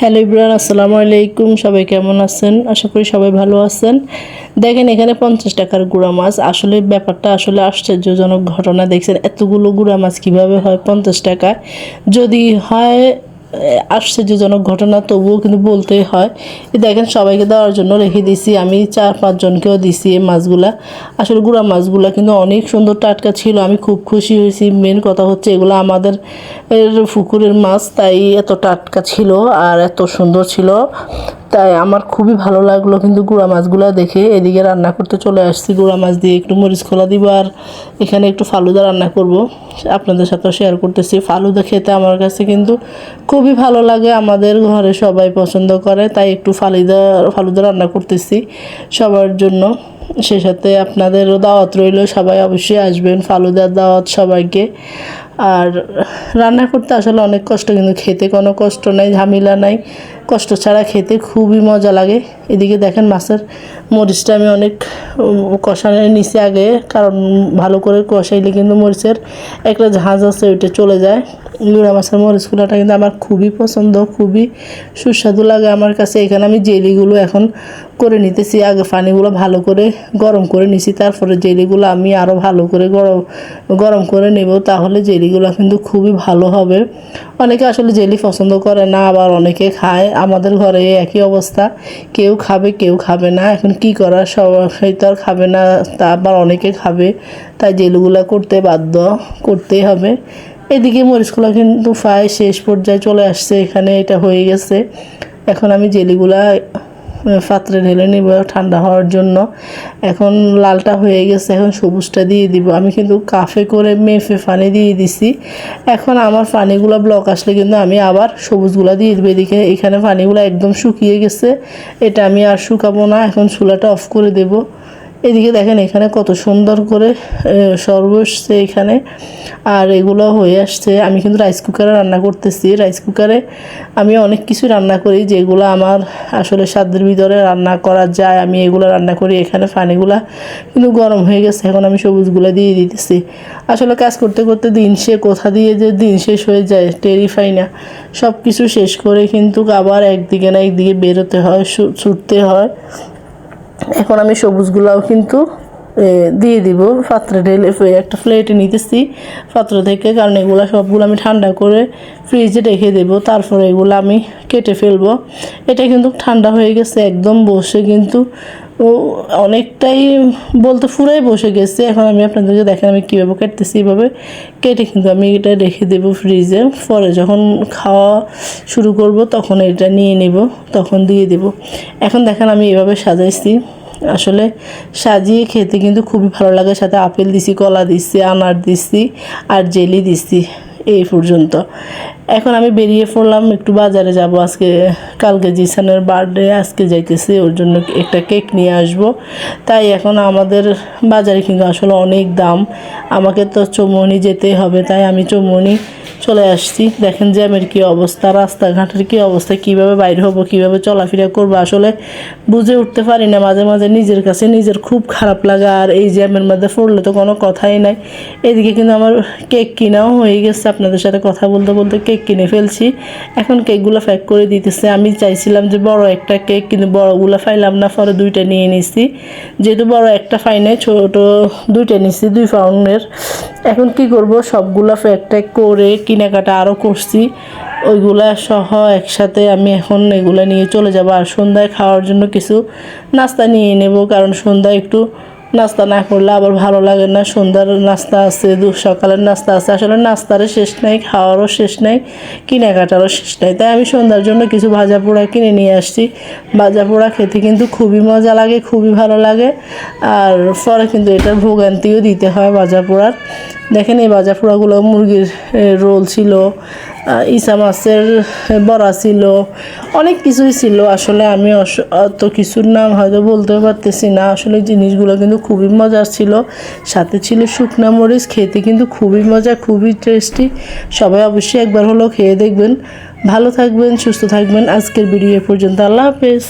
Hello Ibran, আসসালামু আলাইকুম। সবাই কেমন আছেন? আশা করি সবাই ভালো আছেন। দেখেন, এখানে পঞ্চাশ টাকার গুঁড়া মাছ। আসলে ব্যাপারটা আসলে আশ্চর্যজনক ঘটনা। দেখছেন, এতগুলো গুঁড়া মাছ কীভাবে হয় পঞ্চাশ টাকায়? যদি হয় আশ্চর্যজনক ঘটনা, তবুও কিন্তু বলতেই হয়। দেখেন, সবাইকে দেওয়ার জন্য রেখে দিছি আমি চার পাঁচজনকেও দিছি এই মাছগুলা। আসলে গুঁড়া মাছগুলা কিন্তু অনেক সুন্দর টাটকা ছিল। আমি খুব খুশি হয়েছি। মেন কথা হচ্ছে এগুলো আমাদের পুকুরের মাছ, তাই এত টাটকা ছিল আর এত সুন্দর ছিল। তাই আমার খুবই ভালো লাগল কিন্তু গুঁড়া মাছগুলো দেখে। এদিকে রান্না করতে চলে আসছি, গুঁড়া মাছ দিয়ে একটু মরিচ খোলা দিব আর এখানে একটু ফালুদা রান্না করব। আপনাদের সাথে শেয়ার করতেছি। ফালুদা খেতে আমার কাছে কিন্তু খুবই ভালো লাগে, আমাদের ঘরে সবাই পছন্দ করে, তাই একটু ফালুদা ফালুদা রান্না করতেছি সবার জন্য। সে সাথে আপনাদেরও দাওয়াত রইল, সবাই অবশ্যই আসবেন, ফালুদার দাওয়াত সবাইকে। আর রান্না করতে আসলে অনেক কষ্ট, কিন্তু খেতে কোনো কষ্ট নাই, ঝামেলা নাই। কষ্ট ছাড়া খেতে খুবই মজা লাগে। এদিকে দেখেন মাছের মরিচটা আমি অনেক কষানো নিচে আগে, কারণ ভালো করে কষাইলে কিন্তু মরিচের একটা ঝাঁজ আছে, ওইটা চলে যায়। গুঁড়া মাছের মরিচ কিন্তু আমার খুবই পছন্দ, খুবই সুস্বাদু লাগে আমার কাছে। এখানে আমি জেলিগুলো এখন করে নিতেছি। আগে পানিগুলো ভালো করে গরম করে নিছি, তারপরে জেলিগুলো আমি আরও ভালো করে গরম গরম করে নেব, তাহলে জেলিগুলো কিন্তু খুবই ভালো হবে। অনেকে আসলে জেলি পছন্দ করে না, আবার অনেকে খায়। আমাদের ঘরে একই অবস্থা, কেউ খাবে কেউ খাবে না। এখন কি করা, সবাই তো আর খাবে না, তা আবার অনেকে খাবে। তাই জেলিগুলো করতে বাধ্য করতেই হবে। এদিকে মরিচগুলো কিন্তু প্রায় শেষ পর্যায়ে চলে আসছে, এখানে এটা হয়ে গেছে। এখন আমি জেলিগুলা পাত্রে ঢেলে নিব ঠান্ডা হওয়ার জন্য। এখন লালটা হয়ে গেছে, এখন সবুজটা দিয়ে দিব। আমি কিন্তু কাফে করে মেফে পানি দিয়ে দিছি। এখন আমার পানিগুলো ব্লক আসলে কিন্তু আমি আবার সবুজগুলা দিয়ে দেবো। এদিকে এখানে পানিগুলো একদম শুকিয়ে গেছে। এটা আমি আর শুকাবো না, এখন চুলাটা অফ করে দেবো। এদিকে দেখেন এখানে কত সুন্দর করে সর্ব এসছে এখানে। আর এগুলো হয়ে আসছে, আমি কিন্তু রাইস কুকারে রান্না করতেছি। রাইস কুকারে আমি অনেক কিছু রান্না করি, যেগুলো আমার আসলে স্বাদের ভিতরে রান্না করা যায়। আমি এগুলো রান্না করি, এখানে পানিগুলা কিন্তু গরম হয়ে গেছে, এখন আমি সবুজগুলো দিয়ে দিতেছি। আসলে কাজ করতে করতে দিন সে কোথা দিয়ে যে দিন শেষ হয়ে যায় টেরিফাই না। সব কিছু শেষ করে কিন্তু আবার একদিকে না একদিকে বেরোতে হয় ছুটতে হয়। এখন আমি সবুজগুলাও কিন্তু দিয়ে দিব। পাত্রে ঢেলে একটা প্লেটে নিতেছি। পাত্র থেকে কারণ এগুলো সবগুলো আমি ঠান্ডা করে ফ্রিজে রেখে দেব। তারপরে এগুলো আমি কেটে ফেলব। এটা কিন্তু ঠান্ডা হয়ে গেছে, একদম বসে কিন্তু ও, অনেকটাই বলতে পুরাই বসে গেছে। এখন আমি আপনাদেরকে দেখেন আমি কীভাবে কাটতেছি এভাবে। কেটে কিন্তু আমি এটা রেখে দেবো ফ্রিজে পরে যখন খাওয়া শুরু করব তখন এটা নিয়ে নেব, তখন দিয়ে দেব। এখন দেখেন আমি এভাবে সাজাইছি। আসলে সাজিয়ে খেতে কিন্তু খুবই ভালো লাগে। সাথে আপেল দিছি, কলা দিছি, আনার দিছি আর জেলি দিছি এই পর্যন্ত। এখন আমি বেরিয়ে পড়লাম, একটু বাজারে যাব। আজকে, কালকে জিসানের বার্থডে আজকে যাইতেছি, ওর জন্য একটা কেক নিয়ে আসব। তাই এখন আমাদের বাজারে কিন্তু আসলে অনেক দাম। আমাকে তো চৌমনি যেতেই হবে, তাই আমি চৌমনি চলে আসছি। দেখেন জ্যামের কী অবস্থা, রাস্তাঘাটের কী অবস্থা, কীভাবে বাইরে হব, কীভাবে চলাফেরা করব, আসলে বুঝে উঠতে পারি না। মাঝে মাঝে নিজের কাছে নিজের খুব খারাপ লাগা, আর এই জ্যামের মধ্যে পড়লে তো কোনো কথাই নাই। এদিকে কিন্তু আমার কেক কিনাও হয়ে গেছে, আপনাদের সাথে কথা বলতে বলতে কেক কিনে ফেলছি। এখন কেকগুলো প্যাক করে দিতেছে। আমি চাইছিলাম যে বড় একটা কেক কিন্তু বড়গুলো ফাইলাম না, পরে দুইটা নিয়ে নিছি। যেহেতু বড় একটা পাই নাই, ছোট দুইটা নিছি, দুই পাউন্ডের। এখন কি করব? সবগুলো প্যাক ট্যাক করে কেনাকাটা আরও করছি। ওইগুলা সহ একসাথে আমি এখন এগুলা নিয়ে চলে যাব। আর সন্ধ্যায় খাওয়ার জন্য কিছু নাস্তা নিয়ে নেব, কারণ সন্ধ্যায় একটু নাস্তা না করলে আবার ভালো লাগে না, সন্ধ্যার নাস্তা আছে দু সকালের নাস্তা আছে। আসলে নাস্তারও শেষ নাই, খাওয়ারও শেষ নাই, কেনাকাটারও শেষ নেই। তাই আমি সন্ধ্যার জন্য কিছু ভাজা পোড়া কিনে নিয়ে আসছি। ভাজা পোড়া খেতে কিন্তু খুবই মজা লাগে, খুবই ভালো লাগে। আর পরে কিন্তু এটার ভোগান্তিও দিতে হয় ভাজা পোড়ার। দেখেন এই ভাজা পোড়াগুলো মুরগির রোল ছিল ইসা মাছের বড়া ছিল, অনেক কিছুই ছিল। আসলে আমি অত কিছুর নাম হয়তো বলতে পারতেছি না। আসলে জিনিসগুলো কিন্তু খুবই মজার ছিল। সাথে ছিল শুকনা মরিচ, খেতে কিন্তু খুবই মজা, খুবই টেস্টি সবাই অবশ্যই একবার হলেও খেয়ে দেখবেন। ভালো থাকবেন, সুস্থ থাকবেন। আজকের ভিডিও পর্যন্ত। আল্লাহ হাফেজ।